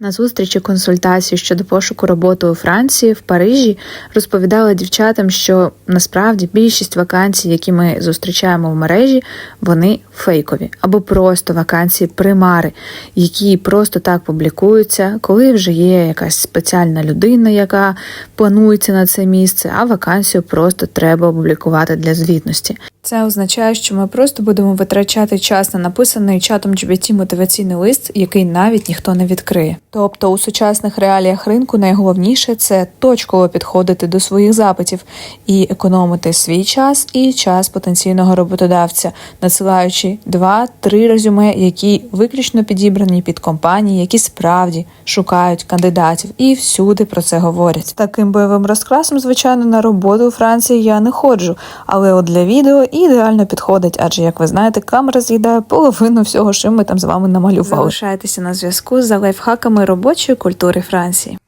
На зустрічі консультації щодо пошуку роботи у Франції в Парижі розповідала дівчатам, що насправді більшість вакансій, які ми зустрічаємо в мережі, вони фейкові або просто вакансії примари, які просто так публікуються, коли вже є якась спеціальна людина, яка планується на це місце, а вакансію просто треба опублікувати для звітності. Це означає, що ми просто будемо витрачати час на написаний чатом GBT мотиваційний лист, який навіть ніхто не відкриє. Тобто у сучасних реаліях ринку найголовніше це точково підходити до своїх запитів і економити свій час і час потенційного роботодавця, надсилаючи два-три резюме, які виключно підібрані під компанії, які справді шукають кандидатів, і всюди про це говорять. Таким бойовим розкрасом, звичайно, на роботу у Франції я не ходжу, але от для відео ідеально підходить, адже як ви знаєте, камера з'їдає половину всього, що ми там з вами намалювали. Залишайтеся на зв'язку за лайфхаками робочої культури Франції.